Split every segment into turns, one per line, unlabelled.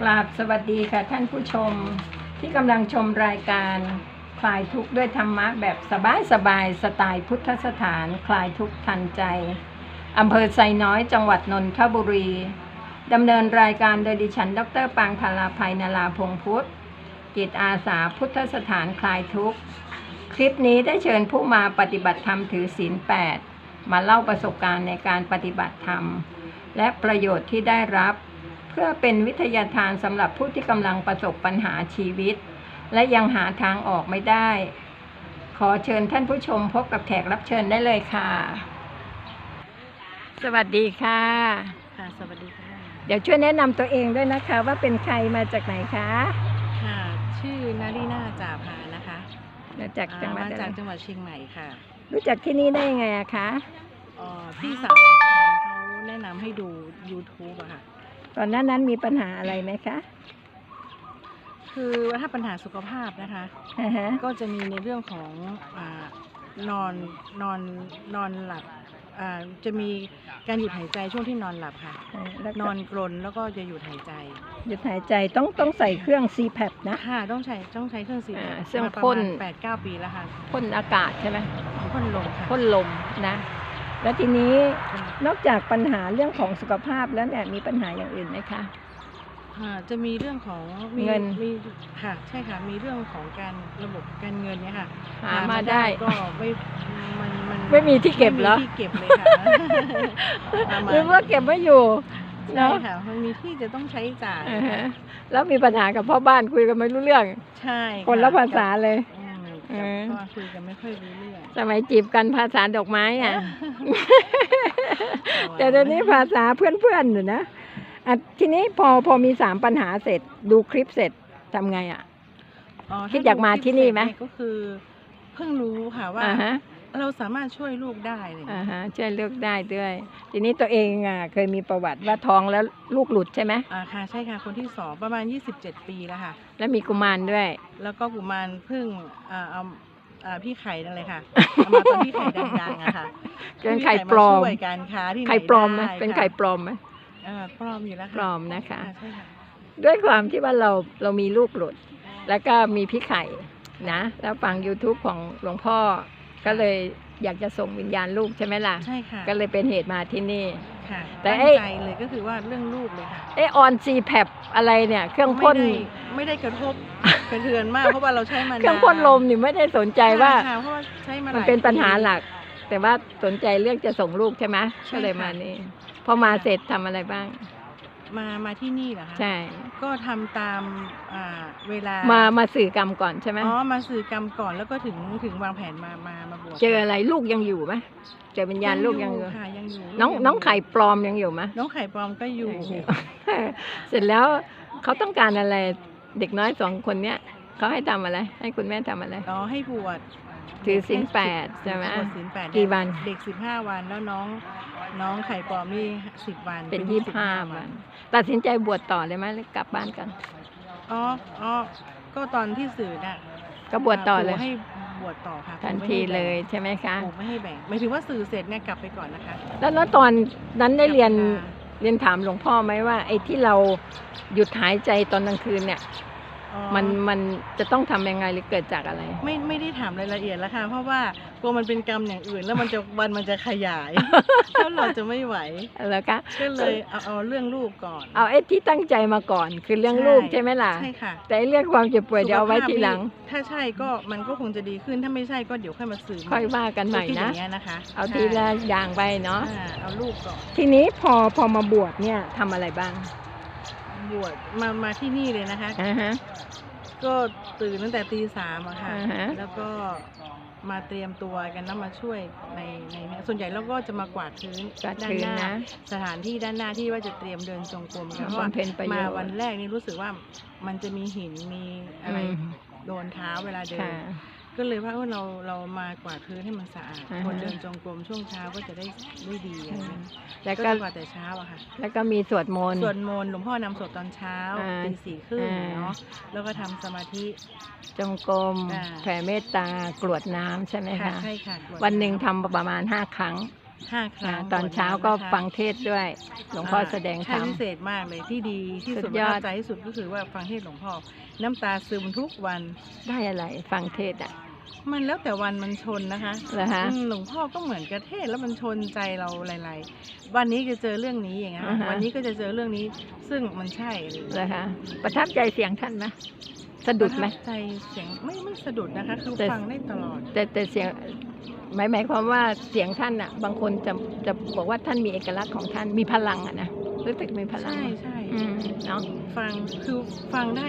กราบสวัสดีค่ะท่านผู้ชมที่กำลังชมรายการคลายทุกข์ด้วยธรรมะแบบสบายสบายๆสไตล์พุทธสถานคลายทุกข์ทันใจอำเภอไซน้อยจังหวัดนนทบุรีดำเนินรายการโดยดิฉัน ดรปางพาลาภัยนาลาพงพุทธจิตอาสาพุทธสถานคลายทุกข์ คลิปนี้ได้เชิญผู้มาปฏิบัติธรรมถือศีลแปดมาเล่าประสบการณ์ในการปฏิบัติธรรม และประโยชน์ที่ได้รับ เพื่อเป็นวิทยาทานสำหรับผู้ที่กำลังประสบปัญหาชีวิต และยังหาทางออกไม่ได้ ขอเชิญท่านผู้ชมพบกับแขกรับเชิญได้เลยค่ะ สวัสดีค่ะ
ค่ะ สวัสดีค่ะ
เดี๋ยวช่วยแนะนำตัวเองด้วยนะคะ ว่าเป็นใครมาจากไหนคะ
ค่ะ ชื่อนารีนาจ่าพานะคะ
มาจากจังหวัด
อ่า
อะ
มา
ไร
จากจังหวัดเชียงใหม่ค่ะ
รู้จักที่นี่ได้ยังไงอะคะ
อ๋อพี่สาวของแฟนเขาแนะนำให้ดู YouTube อะค่ะ
ก่อนหน้านั้นมีปัญหาอะไรไหมคะ
คือว่าถ้าปัญหาสุขภาพนะคะ
อ่าฮะ
ก็จะมีในเรื่องของอานอนนอนนอนหลับอ่าจะมีการหยุดหายใจช่วงที่นอนหลับค่ะ
แล้ว
น
ก็
อนกรนแล้วก็จะหยุดหายใจ
หยุดหายใจต้องต้องใส่เครื่อง CPAP นะ
ค่ะต้องใช้ต้องใช้เครื่องสี
อ่าเครื่อง
มาประ
พ่น
มาณแปดเก้าปีแล้วค่ะ
พ่นอากาศใช่ไหม
พ่นลมค่ะ
พ่นลมนะ แล้วทีนี้นอกจากปัญหาเรื่องของสุขภาพแล้วเนี่ยมีปัญหาอย่างอื่นไหมคะ
อ่าจะมีเรื่องของมี
เงิน
มีค่ะใช่ค่ะมีเรื่องของการระบบการเงินเนี่ยค่ะ
หามาได้
ก็ไม่มันมัน
ไม่มีที่เก็บเหรอ
ไม่มีที่เก็บเลยค่ะประมาณ
หรือว่าเก็บไว้อยู่
ใช่
เนาะ
ค่ะมันมีที่จะต้องใช้จ่าย
อ่าฮะแล้วมีปัญหากับพ่อบ้านคุยกันไม่รู้เรื่อง
ใช่ะ
คนละภาษาเลย
อืม
เออ
ก็คุยกันไม่ค่อยรู้เรื่อง
สมัยจีบกันภาษาดอกไม้อะ แต่เดี๋ยวนี้ภาษาเพื่อนๆอยู่นะอะทีนี้พอพอมีสามปัญหาเสร็จ ดูคลิปเสร็จทำไงอะ
อ๋อ
คิดอยากมาที่นี่ไหม
ก็คือ เพิ่งรู้ค่ะว่า
อ่าฮะ
เราสามารถช่วยลูกได้เลย
อ่าฮะช่วยเลือกได้ด้วย ทีนี้ตัวเองอะเคยมีประวัติว่าท้องแล้วลูกหลุดใช่ไหม
อ่าค่ะใช่ค่ะคนที่สองประมาณ 27 ปีแล้วค่ะ
แล้วมีกุมารด้วย
แล้วก็กุมารเพิ่งอ่าเอาอ่าพี่ไข่นั่นเลยค่ะเอามาตอนที่ไข่ดังๆอะค่ะ
เป็นไข่ปลอม
ช่วยการค้าที่ไหน
ไข่ปลอมไหม
ด้
เป็นไข่
ค่ะ
ปลอมไหม
เออปลอมอยู่แล้วค่ะ
ปลอมนะคะ
อ่าใช่ค่ะ
ด้วยความที่ว่าเราเรามีลูกหลุด แล้วก็มีพี่ไข่นะ แล้วฟัง YouTube ของหลวงพ่อ ก็เลยอยากจะส่งวิญญาณลูกใช่ไหมล่ะ
ใช่ค่ะ
ก็เลยเป็นเหตุมาที่นี่
ค่ะ
แต่
ตั้ง
ไอ้
ใจเลยก็คือว่าเรื่องลูกเลยค่ะ
เอออนซีแพบอะไรเนี่ย เครื่องพ่น
ไม่ได้ไม่ได้กระทบกระเทือนมากเพราะว่าเราใช้มานาน
เครื่องพ่นลมนี่ไม่ได้สนใจว่า
ค่ะเพราะว่าใช้มา
มัน
หลาย
เป็นปัญหา
ปี
หลัก แต่ว่าสนใจเรื่องจะส่งลูกใช่ไหม
ใช่
ก็เลย
ค่ะ
มานี่พอมาเสร็จทำอะไรบ้าง
มามาที่นี่เหรอคะ
ใช่
ก็ทำตามอ่า เวลา
มามาสื่อกรรมก่อนใช่ไหม
อ๋อมาสื่อกรรมก่อนแล้วก็ถึงถึงวางแผนมามามาบวช
เจออะไรลูกยังอยู่ไหมเจอวิญญาณลูกยังอยู่
ค่ะยังอยู่
น้อง
ลูกยั
น้องไข่ปลอมยังอยู่ไหม
น้องไข่ปลอมก็อยู่
เสร็จแล้วเขาต้องการอะไรเด็กน้อยสองคนเนี้ยเขาให้ทำอะไร ให้คุณแม่ทำอะไร
อ๋อให้บวช
ถือศีลแปดใช่ไหม
บวชศีลแปด
กี่วัน
เด็กสิบห้าวันแล้วน้องน้องไข่ปลอมนี่สิบวัน
เป็นยี่ห้าวัน ตัดสินใจบวชต่อเลยไหมหรือกลับบ้านกัน
อ๋ออ๋อก็ตอนที่สื่อน่ะ
ก็บวชต่อเลย
ปู่ให้บวชต่อค่ะ
ทัน
ปู่ไม่
ที
ให้แบ่ง
เลยใช่ไหมคะ
ปู่ไม่ให้แบ่งหมายถึงว่าสื่อเสร็จเนี่ยกลับไปก่อนนะคะ
แล้วแล้วตอนนั้นได้เรียน
กลับมา
เรียนถามหลวงพ่อไหมว่า ไอ้ที่เราหยุดหายใจตอนกลางคืนเนี่ย
อ๋อ
มันมันจะต้องทำยังไงหรือเกิดจากอะไร
ไม่ไม่ได้ถามรายละเอียดแล้วค่ะ เพราะว่ากลัวมันเป็นกรรมอย่างอื่น แล้วมันจะวันมันจะขยายแล้วเราจะไม่ไหว
แล้วก็
ก็เลยเอาเอาเรื่องลูกก่อน
เอาไอ้ที่ตั้งใจมาก่อน คือเรื่องลูกใช่ไหมล่ะ
ใช่ค่ะ
แต่ไอ้เรื่องความเจ็บป่วยเดี๋ยวเอาไว้ทีหลัง
สุขภาพนี่ถ้าใช่ก็มันก็คงจะดีขึ้นถ้าไม่ใช่ก็เดี๋ยวค่อยมาสื่อ
ค่อยว่ากันใหม่
คิดอ
นะ
ย่างเงี้ยนะคะ
เอาทีละอย่างไปเนาะ
อ่าเอาลูกก่อน
ทีนี้พอพอมาบวชเนี่ยทำอะไรบ้าง
บวชมามาที่นี่เลยนะคะ
อ่าฮะ
ก็ตื่นตั้งแต่ตีสามอะค่ะ
อ่าฮะ
แล้วก็มาเตรียมตัวกันแล้วมาช่วยในในเนี่ยส่วนใหญ่เราก็จะมากวาดพื้น
กวาด
ด้าน
พื้น
หน้า
นะ
สถานที่ด้านหน้าที่ว่าจะเตรียมเดินจงกรมค่ะเพราะว่า
บำเพ็ญประโย
มา
ชน์
วันแรกนี่รู้สึกว่ามันจะมีหินมีอะไร
อืม
โดนเท้าเวลาเดิน
ค่ะ
ก็เลยว่าเออเราเรามากวาดพื้นให้มันสะอาด
อ่าฮะ
คนเดินจงกรมช่วงเช้าก็จะได้ได้ดีอะไรอย่างเงี้ย
แล้ว
ก็
ก็
จะกวาดแต่เช้าอะค่ะ
แล้วก็มีสวดมนต์
สวดมนต์หลวงพ่อนำสวดตอนเช้า
อ่า
ตีสี่ครึ่ง
อ่า
เนาะแล้วก็ทำสมาธิ
จงกรม
อ่า
แผ่เมตตากรวดน้ำใช่ไหม
ค่ะ
คะ
ใช่ค่ะกรวด
วันหนึ่งำทำประมาณห้าครั้ง
ห้าครั้ง
อ่าตอนเช้าก็
นะคะ
ฟังเทศน์ด้วย หลวงพ่อแสดงธร
ใช่
รม
พิเศษมากเลยที่ดีที่สุ
สุ
ด
ด
ป
ย
ระ
อด
ทับใจที่สุดก็คือว่าฟังเทศน์หลวงพ่อน้ำตาซึมทุกวัน
ได้อะไรฟังเทศน์อะ
มันแล้วแต่วันมันชนนะคะ
เหรอฮะ
อืมหลวงพ่อก็เหมือนกระเทศแล้วมันชนใจเราหลาย ๆ วันนี้จะเจอเรื่องนี้อย่างเงี้ย
อ่าฮะ
วันนี้ก็จะเจอเรื่องนี้ ซึ่งมันใช่เลย
เหรอคะประทับใจเสียงท่านไหมสะดุดไหม
ประทับใจเสียงไม่ไม่สะดุดนะคะ คือ
แต่
ฟังได้ตลอด
แต่แต่เสียงหมายหมายความว่าเสียงท่านอะ บางคนจะจะบอกว่าท่านมีเอกลักษณ์ของท่านมีพลังอะนะรู้สึกมีพลัง
ใช่ใช่
อืมเนาะ
ฟังคือฟังได้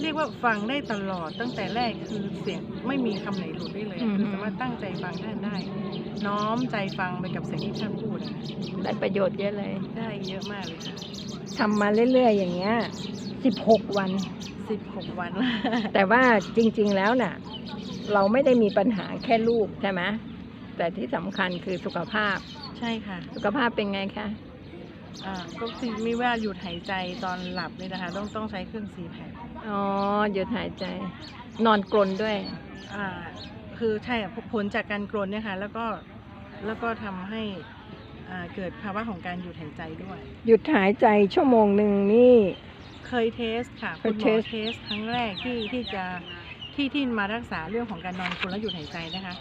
เรียกว่าฟังได้ตลอดตั้งแต่แรกคือเสียงไม่มีคำไหนหลุดได้เลยอะคือสามารถตั้งใจฟังท่านได้ น้อมใจฟังไปกับเสียงที่ท่านพูดอะ
ได้ประโยชน์เยอะเลย
ได้เยอะมากเลยค่ะ
ทำมาเรื่อยๆ อย่างเงี้ย16 วัน
สิบหกวัน
แต่ว่าจริงๆแล้วน่ะ เราไม่ได้มีปัญหาแค่ลูกใช่ไหมแต่ที่สำคัญคือสุขภาพ
ใช่ค่ะ
สุขภาพเป็นไงคะ
อ่าก็คือไม่ว่าหยุดหายใจตอนหลับเนี่ยนะคะ ต้องต้องใช้เครื่องซีแพค
อ๋อหยุดหายใจ นอนกลนด้วย
อ่า คือใช่อะผลจากการกรนเนี่ยค่ะ แล้วก็แล้วก็ทำให้อ่าเกิดภาวะของการหยุดหายใจด้วย
หยุดหายใจชั่วโมงหนึ่งนี่
เคยเทสค่ะ
เค
คุ
ย
ณหม
เท
อ
ส
เทสครั้งแรกที่ที่จะที่ที่มารักษาเรื่องของการนอนกรนและหยุดหายใจนะคะ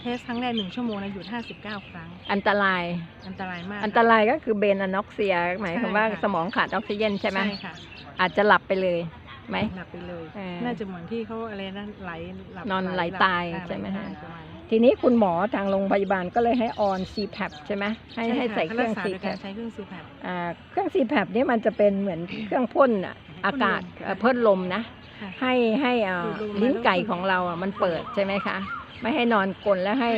เทสครั้งแรกหนึ่งชั่วโมงนะหยุด59ครั้ง
อันตราย
อันตรายมาก
อันตรายก็คือเบนอะน็อกเซีย หมายความว่า
ใช่ค่ะ
สมองขาดออกซิเจนใช่ไหม
ใช่ค่ะ
อาจจะหลับไปเลยไหม
หลับไปเลย
เออ
น่าจะเหมือนที่เขาอะไรนะไหลหลับ
นอนไหล
บ
ตาย
อ่
ใช่ไหมฮะ
ลตายประมาณนั้น
ทีนี้คุณหมอทางโรงพยาบาลก็เลยให้ออน CPAP ใช่ไหมให้ให้
ค่ะ
ใส่เครื่อง
ขารักษาโดยการ
CPAP
ใช้เครื่องซีแพ
อ่าเครื่อง CPAP นี่มันจะเป็นเหมือนเครื่องพ่นอะอากาศเอ่อพ่นลมนะ
ค่ะ
ให้ให้อ่า
ดูดลมมา
ลิ้นไก่
แล้วก็
ของเราอะมันเปิดใช่ไหมคะ ไม่ให้นอนกลนแล้วให้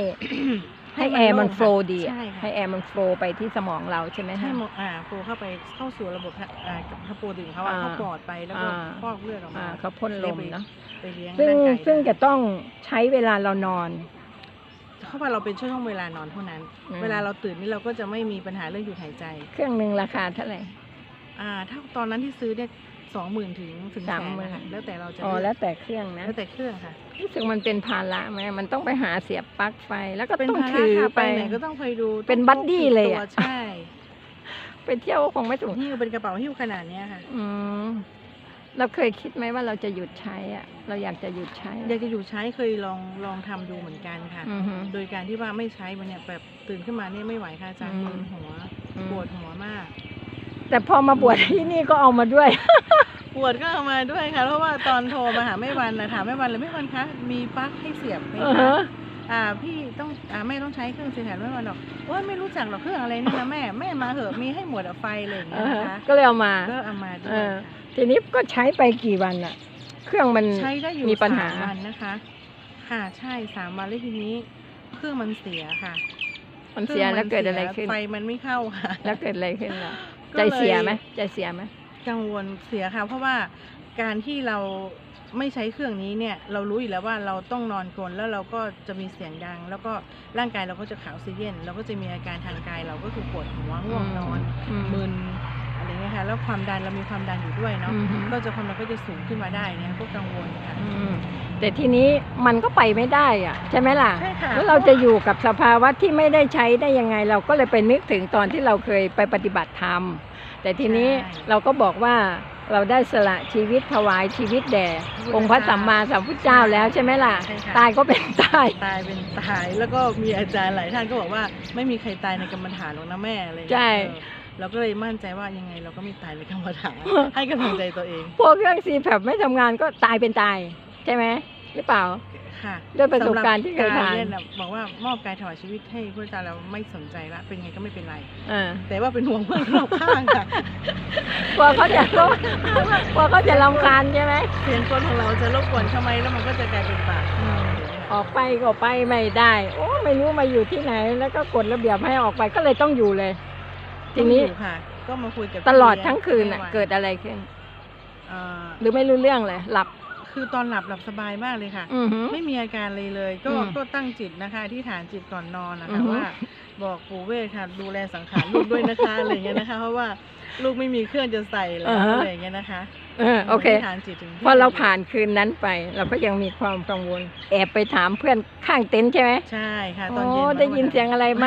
ให้
ให้มัน
แอร์มัน
โล่ง
โฟลว์
ค่ะ
ดีอะ
ใช่ค่ะ
ให้แอร์มันโฟลว์ไปที่สมองเราใช่ไหม
ให้
คะ
หมดอ่าโฟเข้าไปเข้าสู่ระบบทะอ่ากับพระโปรตีนเขาอะ
อ่า
เข้าปอดไปแล้วก็
อ่า
ฟอกเลือดออก
อ่า
มา
เขาพ่นลมเนาะ
ไปเลี้ยง
ซึ่ง
ร่างกาย
ซึ่งจะต้องใช้เวลาเรานอน
เพราะว่าเราเป็นช่วงเวลานอนเท่านั้น
อืม
เวลาเราตื่นนี่เราก็จะไม่มีปัญหาเรื่องหยุดหายใจ
เครื่องหนึ่งราคาเท่าไหร่
อ่าถ้าตอนนั้นที่ซื้อเนี่ย สองหมื่นถึงถึงแสน
30,000
นะคะแล้วแต่เราจะ
อ๋อ
เลื
แล้
อก
วแต่เครื่องนะ
แล้วแต่เครื่องค่ะ
รู้สึกมันเป็นภาระไหมมันต้องไปหาเสียบปลั๊กไฟแล้วก็
เป็น
ต้อง
ภาระ
ถือ
ค่ะ
ไป
ไปไหนก็ต้องไปดู
เป็น
ต้อง
บัดดี้
พกติ
เลย
ตัว
อะ
ใช่
ไปเที่ยวคงไม่ถูก
หิ้วเป็นกระเป๋าหิ้วขนาดเนี้ยค่ะ
อืมเราเคยคิดไหมว่าเราจะหยุดใช้อะเราอยากจะหยุดใช้
อยากจะอยู่ใช้เคยลองลองทำดูเหมือนกันค่ะ
อือฮึ
โดยการที่ว่าไม่ใช้มันเนี่ยแบบตื่นขึ้นมาเนี่ยไม่ไหวค่ะอาจารย์
อืม
มึนหัว
อืม
ปวดหัวมาก
แต่พอมาบวชที่นี่ก็เอามาด้วย
ปวดก็เอามาด้วยค่ะ เพราะว่าตอนโทรมาหาแม่วันนะถามแม่วันเลยแม่วันคะมีปลั๊กให้เสียบไหม
อือ
คะ
ฮะ
อ่าพี่ต้องอ่าแม่ต้องใช้เครื่องซีแทนแม่วันบอกว่าไม่รู้จักหรอกเครื่องอะไรนี่นะแม่แม่มาเหอะมีให้หมดอะไฟเลยอย่างเงี้
อ่าย
นะ
ฮะ
คะ
ก็เลยเอามา
ก็เอามาด้ว
เอยอ
ค่ะ
ทีนี้ก็ใช้ไปกี่วันอะเครื่องมัน
ใช้ได้อยู่
มีปัญหา
สมวันนะคะ ค่ะใช่สามวันแล้วทีนี้ เครื่องมันเสียค่ะ
มันเสีย
ครื่ง
แล้วเกิดอะไร
สีย
ขึ้น
ไฟมันไม่เข้าค่ะ
แล้วเกิดอะไรขึ้นล่ะ
ก็
ใจ
เลย
เสียไหมใจเสียไหม
กังวลเสียค่ะ เพราะว่าการที่เราไม่ใช้เครื่องนี้เนี่ย เรารู้อยู่แล้วว่าเราต้องนอนกรนแล้วเราก็จะมีเสียงดัง แล้วก็ร่างกายเราก็จะขาดออกซิเจนเราก็จะมีอาการทางกายเราก็คือปวดหัวง่วงนอน
อืม
มึนอะไรเงี้ยค่ะแล้วความดันเรามีความดันอยู่ด้วยเนาะ
อือฮึ
ก็จะความดันก็จะสูงขึ้นมาได้เนี่ยก็กังวลค่ะ
อืมแต่ทีนี้มันก็ไปไม่ได้อะใช่ไหมล่ะ
ใช่ค่ะ
แล้วเราจะอยู่กับสภาวะที่ไม่ได้ใช้ได้ยังไง เราก็เลยไปนึกถึงตอนที่เราเคยไปปฏิบัติธรรม แต่ทีนี้เราก็บอกว่าเราได้สละชีวิตถวายชีวิตแด่องค์พระสัมมาสัมพุทธเจ้าแล้วใช่ไหมล่ะ
ใช่ค่ะ
ตายก็เป็นตาย
ตายเป็นตาย แล้วก็มีอาจารย์หลายท่านก็บอกว่าไม่มีใครตายในกรรมฐานหรอกนะแม่อะไรอย่าง
ใช่
เงี้ยเออเราก็เลยมั่นใจว่ายังไงเราก็ไม่ตายในกรรมฐานให้กำลังใจตัวเอง
พวกเครื่องซีแผไม่ทำงานก็ตายเป็นตาย ใช่ไหมหรือเปล่า
ค่ะ
ด้วยประสบการณ์ที่เคยผ่าน
สำหรับกรเนี่ยะบอกว่ามอบกายถวายชีวิตให้พระอาจารย์เราไม่สนใจละเป็นไงก็ไม่เป็นไร
อ่า
แต่ว่าเป็นห่วงเพื่อนรอบข้างค่ะ
กลัวเขาจะรบกลัวเขาจะรำคาญใช่ไหม
เสียงกลของเราจะรบกวนทำไมแล้วมันก็จะกลายเป็นบาป
ออกไปก็ไปไม่ได้ โอ้ไม่รู้มาอยู่ที่ไหน แล้วก็กฎระเบียบให้ออกไปก็เลยต้องอยู่เลย ทีนี้
ต้องอยู่ค่ะก็มาคุยกับ
ตลอด
พี่เลี้ย
ทั้งคืนน่ะ
ให้วั
เกิดอะไรขึ้น
เอ่อ
หรือไม่รู้เรื่องเลย หลับ
คือตอนหลับหลับสบายมากเลยค่ะ
อือหือ
ไม่มีอาการเลยเลย ก็
อืม
ก็ตั้งจิตนะคะที่ฐานจิตก่อนนอนนะ
อื
คะ
อฮึ
ว่า บอกปู่เวทค่ะ ดูแลสังขารลูกด้วยนะคะอะไรอย่างเงี้ยนะคะ เพราะว่าลูกไม่มีเครื่องจะใส่แล้วอะไรอย่างเงี้ยนะคะ
เออโอเค
ที่ฐานจิตถึง
พอเราผ่านคืนนั้นไป เราก็ยังมีความกังวล แอบไปถามเพื่อนข้างเต็นท์ใช่ไหม
ใช่ค่ะต
โอ้
อนเย็น
ได้ยินเสียงอะไรไหม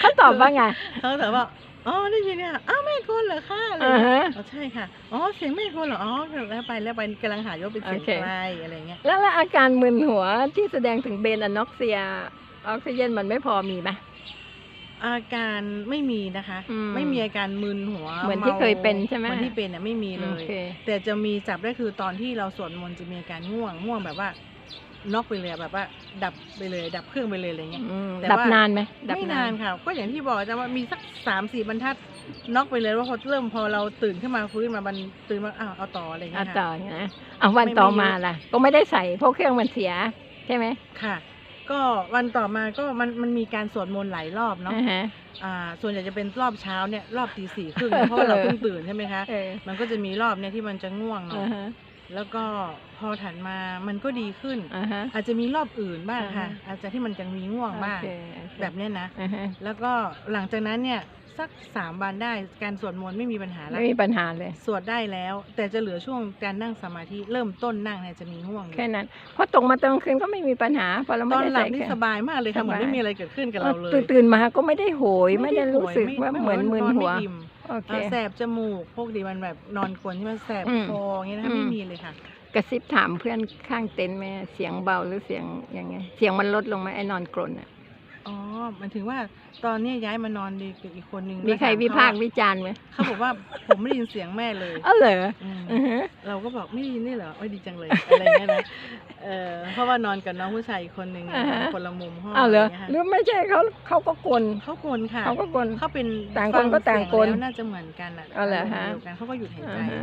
เขาตอบว่าไง
เขาแต่ว่า อ๋อได้ยินเนี่ยอ้าวแม่คนเหรอคะอะไร
อ่า
เงี้ย
ฮะ
อ๋อใช่ค่ะอ๋อเสียงแม่คนเหรออ๋อแล้วไปแล้วไปกำลังหายว่าเป็นเสียง
โอเค
ใครอะไรเงี้ย
แล้วแล้วอาการมึนหัวที่แสดงถึงเบนอะน็อกเซีย ออกซิเจนมันไม่พอมีไหม
อาการไม่มีนะคะ
อืม
ไม่มีอาการมึนหัว
เหมือนที่เคยเป็นใช่ไหม
เหมือนที่เป็นเนี่ยไม่มีเล
โอย เค
แต่จะมีจับได้คือตอนที่เราสวดมนต์จะมีอาการง่วงง่วงแบบว่า น็อกไปเลยอะแบบว่า ดับไปเลย ดับเครื่องไปเลยอะไรเงี้ย
อืม
แต่
ดับ
ว่า
นานไหมดับ
ไม่นานค่ะ ก็อย่างที่บอกจะว่ามีสักสามสี่บรรทัดน็อกไปเลยว่าพอเริ่มพอเราตื่นขึ้นมาฟื้นมาบันตื่นมาอ้าวเอาต่ออะไรเงี้
อะ
ย
ต่อ
ค่ะ
อย่างนะอะวัน
ไม่
ต่อ
ไม่
มา
เยอะ
ล่ะ ก็ไม่ได้ใส่เพราะเครื่องมันเสีย ใช่ไหม
ค่ะ ก็วันต่อมาก็มันมันมีการสวดมนต์หลายรอบเนาะ
อ่าฮะ
อ่า ส่วนใหญ่จะเป็นรอบเช้าเนี่ยรอบตีสี่ครึ่งเพราะว่าเราเพิ่งตื่นใช่ไหมคะ
เออ
มันก็จะมีรอบเนี่ยที่มันจะง่วงหน่อ
อ่ายฮะ
แล้วก็พอถัดมามันก็ดีขึ้น
อ่าฮะ
อาจจะมีรอบอื่นบ้างค่ะ
อ่าฮะ
อาจจะที่มันจะมีง่วงบ้าง
โอเคโอเค
แบบเนี้ยนะ
อ่าฮะ
แล้วก็หลังจากนั้นเนี่ยสักสามวันได้การสวดมนต์ไม่มีปัญหาแล้ว
ไม่มีปัญหาเลย
สวดได้แล้ว แต่จะเหลือช่วงการนั่งสมาธิเริ่มต้นนั่งเนี่ยจะมีง่วงอยู่
แค่นั้นพอตกมาตอนกลางคืนก็ไม่มีปัญหาเพราะเรา
ต
ไม่
อน
ได้
หลั
ใส่
บนี่
เครื่
ส
อง
บายมากเลยค่ะเหมือนไม่มีอะไรเกิดขึ้นกับเราเลย
ตื่นตื่นมาก็ไม่ได้โหยไม่ได้
โห
รู้สึก
ไม่
ว่า
ไเห
มือนมึน
น
หัว
ไม่อิ่ม
โอเค
เอ่อแสบจมูกพวกดีมันแบบนอนกลนที่มันแสบ
อืม
คออย่างเงี้ยนะคะ
อืม
ไม่มีเลยค่ะ
กระซิบถามเพื่อนข้างเต็นท์ไหมเสียงเบาหรือเสียงยังไง เสียงมันลดลงไหมไอ้นอนกรนอะ
อ๋อมันถึงว่าตอนเนี้ยย้ายมานอนดีกับอีกคนนึง
มีใคร
แล้วถ
วิพากษ์
เข
วิจารณ์ไหม
เขาบอกว่าผมไม่ได้ยินเสียงแม่เลย
อ๋อเหรอ
อืม
อือฮะ
เราก็บอกไม่ได้ยินนี่เหรอโอ้ยดีจังเลยอะไรเงี้ยนะเออเพราะว่านอนกับน้องผู้ชายอีกคนนึง
อ่าฮะ
คนละมุมห้อง
อ้าวเหรอะ
ไงี้ย
ห
ค่ะ
รือไม่ใช่เขาเขาก็กลน
เขากลนค่ะ
เขาก็กลน
เขาเป็น
ต่างคนก็ต่างกล
ฟัเสียแล้วน่าจะเหมือนกันอะ
อ๋อเหรอฮะ
เดียวกันเขาก็หยุดหายใจ
อ่าฮะ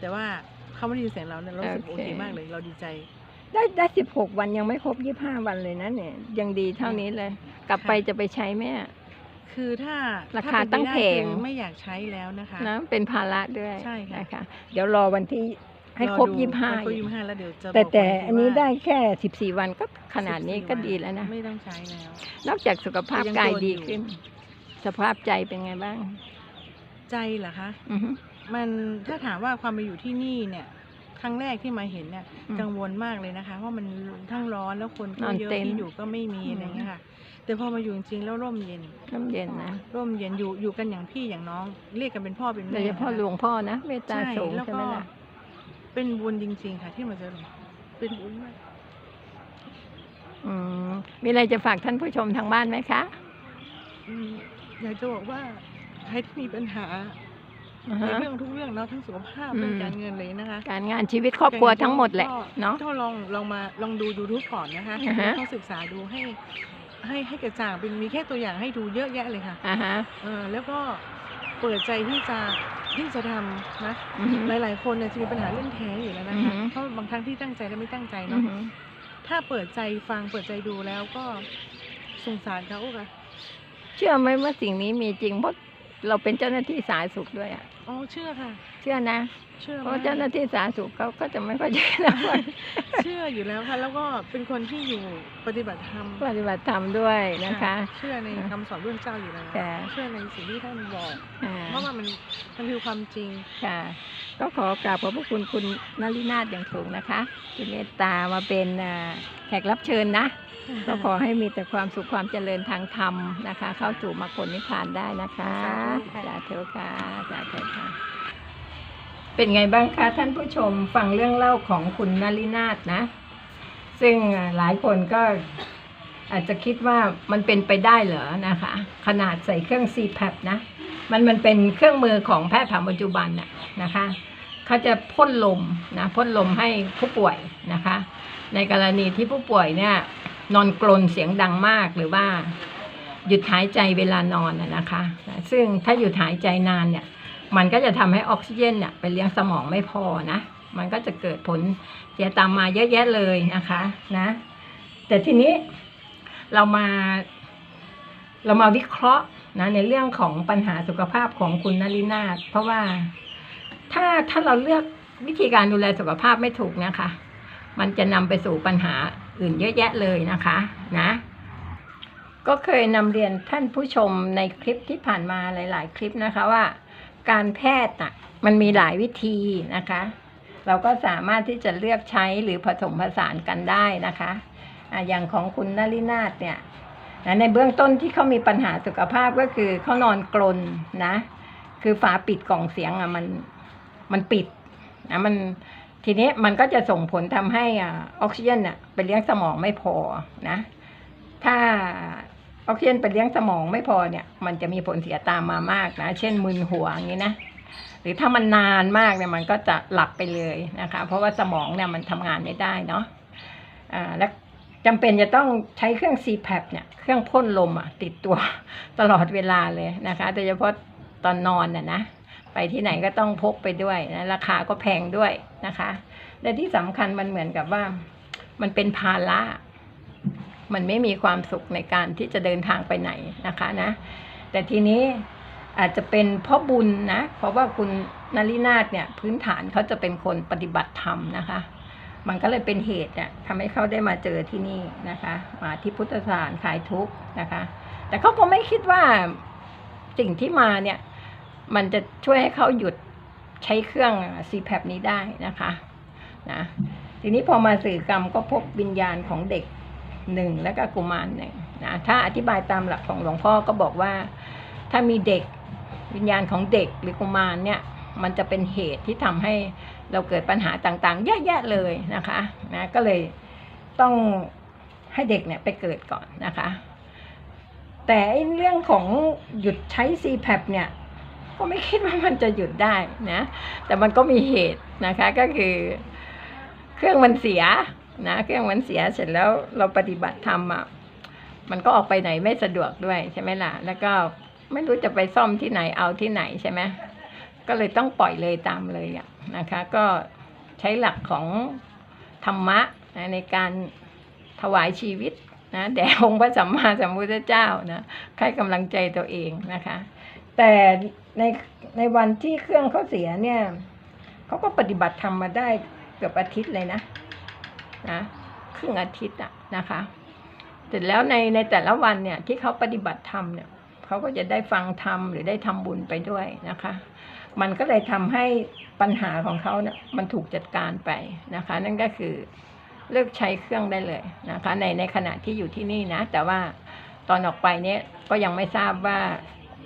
แต่ว่าเขาไม่ได้ยินเสียงเราเนี่ยเรารู้สึก
โอ
โอ
เค
เคมากเลย เราดีใจ
ได้ได้สิบหกวันยังไม่ครบยี่ห้าวันเลยนะเนี่ย ยังดีเท่านี้เลย กลับไปจะไปใช้ไหมอะ
คือถ้า
ราคา
ถ้เป็นไป
ตั้ง
ได้
แพง
คือไม่อยากใช้แล้วนะคะ
นะเป็นภาระด้วย
ใช่ค่ะ
นะคะเดี๋ยวรอวันที่ให้ครบ
อดู
ยี่ห้า
ให้ครบยี่ห้าแล้วเดี๋ยวจะ
แต่
บอก
แต่
วัที่
อันนี้
ว่า
ได้แค่สิบสี่วันก็ขนาดนี้
14
ก็ดีแล้วนะ
ไม่ต้องใช้แล้ว
นอกจากสุขภาพ
ยัง
กาย
โดน
ดี
อยู่
ขึ้น สภาพใจเป็นไงบ้าง
ใจเหรอคะ
อือฮึ
มันถ้าถามว่าความมาอยู่ที่นี่เนี่ย ครั้งแรกที่มาเห็นเนี่ย
อืม
กังวลมากเลยนะคะว่ามันทั้งร้อนแล้วคน
น
ก็
อน
เยอะ
เต็นท์
ที่อยู่ก็ไม่มี
อืม
อะไรเงี้ยค่ะ แต่พอมาอยู่จริงๆแล้วร่มเย็น
น้ำเย็นนะ
ร่มเย็นอยู่อยู่กันอย่างพี่อย่างน้อง เรียกกันเป็นพ่อเป็น
โด
แม่
ยเฉพาะ
นค
หลวงพ่อนะเมตตา
ใช่
สูง
แล้ว
ใช่ไหม
ก็
ล่ะ
เป็นบุญจริง ๆ ค่ะ ที่มาเจอหลวงเป็นบุญมาก
อืมมีอะไรจะฝากท่านผู้ชมทางบ้านไหมคะ
อืมอยากจะบอกว่าใครที่มีปัญหา
อือ
ใน
ฮะ
เรื่องทุกเรื่องเนาะทั้งสุขภาพ
อืม
เรื่องการเงินเลยนะคะ
การงานชีวิตครอบครัวทั้งหมดแหละ
ก็
เนาะ
ก็ลองลองมาลองดูยูทูบก่อนนะคะ
อ่าฮะ
ต้องศึกษาดูให้ ให้ให้กระจ่างเป็นมีแค่ตัวอย่างให้ดูเยอะแยะเลยค่ะ
อ่าฮะ
เออแล้วก็เปิดใจที่จะที่จะทำนะ
อือฮึ
หลาย ๆ คนเนี่ยจะมีปัญหาเรื่องแท้งอยู่แล้วนะ
อือ
คะ
ฮึ
เพราะบางครั้งที่ตั้งใจและไม่ตั้งใจ
อื
เนาะ
อฮึ
ถ้าเปิดใจฟังเปิดใจดูแล้วก็สงสารเขาค่ะ
เชื่อไหมว่าสิ่งนี้มีจริงเพราะเราเป็นเจ้าหน้าที่สาธารณสุขด้วยอะ
อ๋อเชื่อค่ะ
เชื่อนะ
เชื่อ
เพ
มาก
ราะเจ้าหน้าที่สาธารณสุขเขาก็จะไม่ค่อยเชื่อนะว่า
เชื่ออยู่แล้วค่ะ แล้วก็เป็นคนที่อยู่ปฏิบัติธรรม
ปฏิบัติธรรมด้วยนะคะ
เชื่อในคำสอนเรื่องเจ้าอยู่แล้ว
ค่ะ
เชื่อในสิ่งที่ท่านบอก
อ่า
เพราะว่ามันมันคือความจริง
ค่ะ ก็ขอกราบขอบพระคุณคุณนลินาถอย่างสูงนะคะที่เมตตามาเป็นอ่าแขกรับเชิญนะก็ขอให้มีแต่ความสุขความเจริญทางธรรมนะคะ เข้าสู่มรรคผลนิพพานได้นะคะ
สาธุค่ะ
สาธุค่ะสาธุค่ะ เป็นไงบ้างคะท่านผู้ชมฟังเรื่องเล่าของคุณนลินาถนะ ซึ่งหลายคนก็อาจจะคิดว่ามันเป็นไปได้เหรอนะคะ ขนาดใส่เครื่อง CPAP นะ มันมันเป็นเครื่องมือของแพทย์แผนปัจจุบันน่ะนะคะเขาจะพ่นลมนะพ่นลมให้ผู้ป่วยนะคะ ในกรณีที่ผู้ป่วยเนี่ย นอนกรนเสียงดังมากหรือว่า หยุดหายใจเวลานอนน่ะนะคะ ซึ่งถ้าหยุดหายใจนานเนี่ย มันก็จะทำให้ออกซิเจนเนี่ยไปเลี้ยงสมองไม่พอนะ มันก็จะเกิดผลเสียตามมาเยอะแยะเลยนะคะนะ แต่ทีนี้เรามา เรามาวิเคราะห์นะในเรื่องของปัญหาสุขภาพของคุณนลินาเพราะว่าถ้าถ้าเราเลือกวิธีการดูแลสุขภาพไม่ถูกนะคะ มันจะนำไปสู่ปัญหาอื่นเยอะแยะเลยนะคะนะ ก็เคยนำเรียนท่านผู้ชมในคลิปที่ผ่านมาหลาย ๆ คลิปนะคะว่า การแพทย์น่ะมันมีหลายวิธีนะคะ เราก็สามารถที่จะเลือกใช้หรือผสมผสานกันได้นะคะอะอย่างของคุณนลินาถเนี่ยนะในเบื้องต้นที่เขามีปัญหาสุขภาพก็คือเขานอนกลนนะ คือฝาปิดกล่องเสียงอะมันมันปิดนะมันทีนี้มันก็จะส่งผลทำให้ออกซิเจนอะไปเลี้ยงสมองไม่พอนะ ถ้า ออกซิเจนไปเลี้ยงสมองไม่พอเนี่ย มันจะมีผลเสียตามมามากนะ เช่นมึนหัวอย่างนี้นะ หรือถ้ามันนานมากเนี่ยมันก็จะหลับไปเลยนะคะ เพราะว่าสมองเนี่ยมันทำงานไม่ได้เนาะอ่าและจำเป็นจะต้องใช้เครื่อง CPAP เนี่ย เครื่องพ่นลมอะ ติดตัวตลอดเวลาเลยนะคะ โดยเฉพาะตอนนอนน่ะนะ ไปที่ไหนก็ต้องพกไปด้วยนะ ราคาก็แพงด้วยนะคะ และที่สำคัญมันเหมือนกับว่า มันเป็นภาระ มันไม่มีความสุขในการที่จะเดินทางไปไหนนะคะนะ แต่ทีนี้อาจจะเป็นเพราะบุญนะ เพราะว่าคุณนลินาถเนี่ยพื้นฐานเขาจะเป็นคนปฏิบัติธรรมนะคะ มันก็เลยเป็นเหตุเนี่ยทำให้เขาได้มาเจอที่นี่นะคะ มาที่พุทธสถานขายทุกนะคะ แต่เขาก็ไม่คิดว่าสิ่งที่มาเนี่ย มันจะช่วยให้เขาหยุดใช้เครื่อง CPAP นี้ได้นะคะนะทีนี้พอมาสื่อกรรมก็พบวิญญาณของเด็ก หนึ่งแล้วก็กุมารหนึ่งนะถ้าอธิบายตามหลักของหลวงพ่อก็บอกว่า ถ้ามีเด็กวิญญาณของเด็กหรือกุมารเนี่ยมันจะเป็นเหตุที่ทำให้เราเกิดปัญหาต่างๆ เยอะแยะเลยนะคะนะก็เลยต้องให้เด็กเนี่ยไปเกิดก่อนนะคะ แต่ไอ้เรื่องของหยุดใช้ CPAP เนี่ยก็ไม่คิดว่ามันจะหยุดได้นะ แต่มันก็มีเหตุนะคะก็คือเครื่องมันเสีย นะเครื่องมันเสียเสร็จแล้วเราปฏิบัติธรรมอะมันก็ออกไปไหนไม่สะดวกด้วยใช่ไหมล่ะ แล้วก็ไม่รู้จะไปซ่อมที่ไหนเอาที่ไหนใช่ไหมก็เลยต้องปล่อยเลยตามเลยอะนะคะ ก็ใช้หลักของธรรมะนะในการถวายชีวิตนะแด่องค์พระสัมมาสัมพุทธเจ้านะให้กำลังใจตัวเองนะคะ แต่ในในวันที่เครื่องเขาเสียเนี่ยเขาก็ปฏิบัติธรรมมาได้เกือบอาทิตย์เลยนะ นะครึ่งอาทิตย์อะนะคะเสร็จแล้วในในแต่ละวันเนี่ยที่เขาปฏิบัติธรรมเนี่ยเขาก็จะได้ฟังธรรมหรือได้ทำบุญไปด้วยนะคะ มันก็เลยทำให้ปัญหาของเขาเนี่ยมันถูกจัดการไปนะคะ นั่นก็คือเลิกใช้เครื่องได้เลยนะคะ ในในขณะที่อยู่ที่นี่นะ แต่ว่าตอนออกไปเนี่ยก็ยังไม่ทราบว่า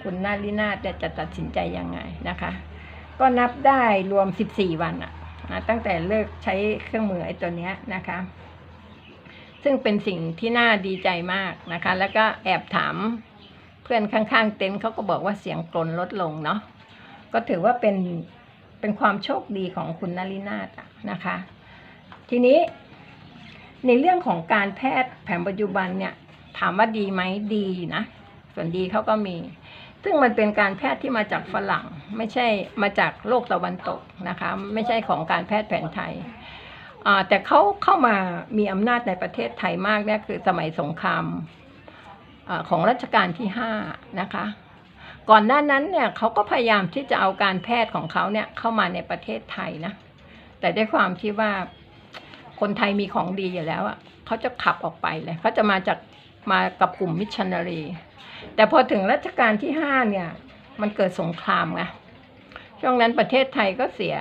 คุณนารินาถจะตัดสินใจยังไงนะคะ ก็นับได้รวม 14 วันอะ ตั้งแต่เลิกใช้เครื่องมือไอ้ตัวเนี้ยนะคะ ซึ่งเป็นสิ่งที่น่าดีใจมากนะคะ แล้วก็แอบถามเพื่อนข้างๆ เต็นท์เขาก็บอกว่าเสียงกลนลดลงเนาะก็ถือว่าเป็นเป็นความโชคดีของคุณนารินาถนะคะ ทีนี้ในเรื่องของการแพทย์แผนปัจจุบันเนี่ย ถามว่าดีไหมดีนะ ส่วนดีเขาก็มี ซึ่งมันเป็นการแพทย์ที่มาจากฝรั่ง ไม่ใช่มาจากโลกตะวันตกนะคะ ไม่ใช่ของการแพทย์แผนไทยแต่เขาเข้ามามีอำนาจในประเทศไทยมากเนี่ยคือสมัยสงครามอของรัชกาลที่ห้านะคะ ก่อนหน้านั้นเนี่ยเขาก็พยายามที่จะเอาการแพทย์ของเขาเนี่ยเข้ามาในประเทศไทยนะ แต่ด้วยความที่ว่าคนไทยมีของดีอยู่แล้วอะเขาจะขับออกไปเลยเขาจะมาจากมากับกลุ่มมิชชันนารี แต่พอถึงรัชกาลที่ห้าเนี่ย มันเกิดสงครามไงช่วงนั้นประเทศไทยก็เสีย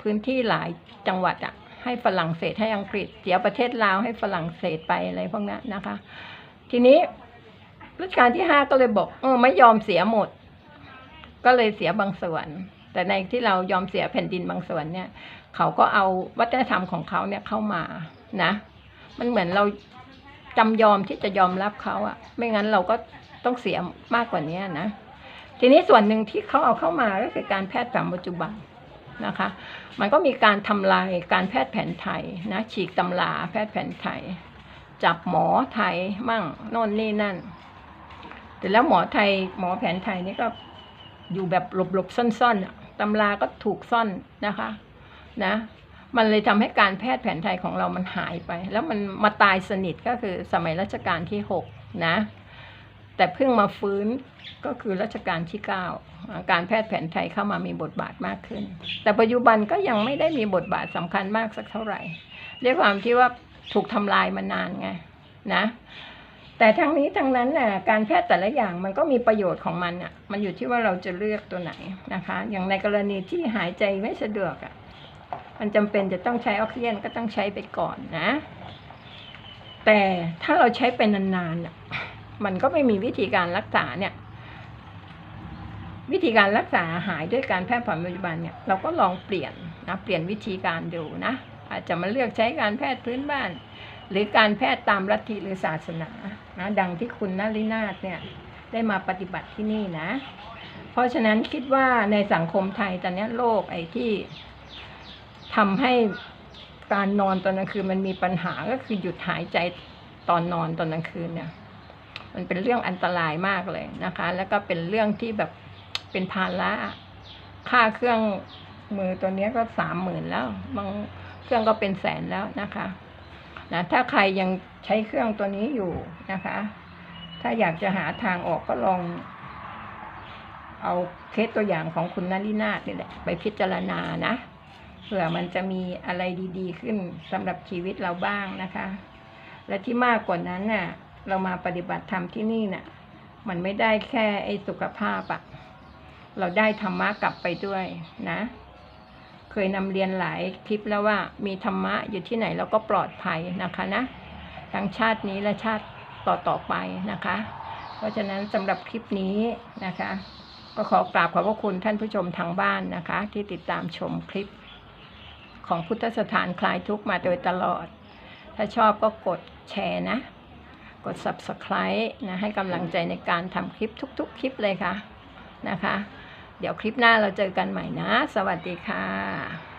พื้นที่หลายจังหวัดอะให้ฝรั่งเศสให้อังกฤษ เสียประเทศลาวให้ฝรั่งเศสไปอะไรพวกนั้นนะคะ ทีนี้รัชกาลที่ห้าก็เลยบอกเออไม่ยอมเสียหมด ก็เลยเสียบางส่วน แต่ในที่เรายอมเสียแผ่นดินบางส่วนเนี่ย เขาก็เอาวัฒนธรรมของเขาเนี่ยเข้ามานะ มันเหมือนเราจำยอมที่จะยอมรับเขาอะไม่งั้นเราก็ ต้องเสียมากกว่านี้นะ ทีนี้ส่วนหนึ่งที่เขาเอาเข้ามาก็คือการแพทย์แผนปัจจุบันนะคะ มันก็มีการทำลายการแพทย์แผนไทยนะฉีกตำราแพทย์แผนไทย จับหมอไทยมั่งโน่นนี่นั่น แต่แล้วหมอไทยหมอแผนไทยนี่ก็อยู่แบบหลบๆซ่อนๆตำราก็ถูกซ่อนนะคะนะมันเลยทำให้การแพทย์แผนไทยของเรามันหายไป แล้วมันมาตายสนิทก็คือสมัยรัชกาลที่หกนะ แต่เพิ่งมาฟื้นก็คือรัชกาลที่เก้าการแพทย์แผนไทยเข้ามามีบทบาทมากขึ้น แต่ปัจจุบันก็ยังไม่ได้มีบทบาทสำคัญมากสักเท่าไหร่ด้วยความที่ว่าถูกทำลายมานานไงนะแต่ทั้งนี้ทั้งนั้นน่ะการแพทย์แต่ละอย่างมันก็มีประโยชน์ของมันอะมันอยู่ที่ว่าเราจะเลือกตัวไหนนะคะ อย่างในกรณีที่หายใจไม่สะดวกอะมันจำเป็นจะต้องใช้ออกซิเจนก็ต้องใช้ไปก่อนนะ แต่ถ้าเราใช้ไปนานๆน่ะ มันก็ไม่มีวิธีการรักษาเนี่ย วิธีการรักษาหายด้วยการแพทย์แผนปัจจุบันเนี่ยเราก็ลองเปลี่ยนนะเปลี่ยนวิธีการดูนะอาจจะมาเลือกใช้การแพทย์พื้นบ้าน หรือการแพทย์ตามลัทธิหรือศาสนานะดังที่คุณนรินาถเนี่ยได้มาปฏิบัติที่นี่นะ เพราะฉะนั้นคิดว่าในสังคมไทยตอนนี้โรคไอ้ที่ทำให้การนอนตอนกลางคืนมันมีปัญหาก็คือหยุดหายใจตอนนอนตอนกลางคืนเนี่ย มันเป็นเรื่องอันตรายมากเลยนะคะ แล้วก็เป็นเรื่องที่แบบเป็นภาระค่าเครื่องมือตัวนี้ก็สามหมื่นแล้วบางเครื่องก็เป็นแสนแล้วนะคะนะถ้าใครยังใช้เครื่องตัวนี้อยู่นะคะ ถ้าอยากจะหาทางออกก็ลอง เอาเคสตัวอย่างของคุณนันทินาถนี่แหละไปพิจารณานะเผื่อมันจะมีอะไรดี ๆ ขึ้นสำหรับชีวิตเราบ้างนะคะ และที่มากกว่านั้นน่ะ เรามาปฏิบัติธรรมที่นี่น่ะ มันไม่ได้แค่ไอ้สุขภาพอะเราได้ธรรมะกลับไปด้วยนะ เคยนำเรียนหลายคลิปแล้วว่ามีธรรมะอยู่ที่ไหนเราก็ปลอดภัยนะคะนะทั้งชาตินี้และชาติต่อต่อๆไปนะคะ เพราะฉะนั้นสำหรับคลิปนี้นะคะ ก็ขอกราบขอบพระคุณท่านผู้ชมทางบ้านนะคะ ที่ติดตามชมคลิป ของพุทธสถานคลายทุกข์มาโดยตลอด ถ้าชอบก็กดแชร์นะ กด subscribe นะให้กำลังใจในการทำคลิปทุก ๆ คลิปเลยค่ะนะคะ เดี๋ยวคลิปหน้าเราเจอกันใหม่นะ สวัสดีค่ะ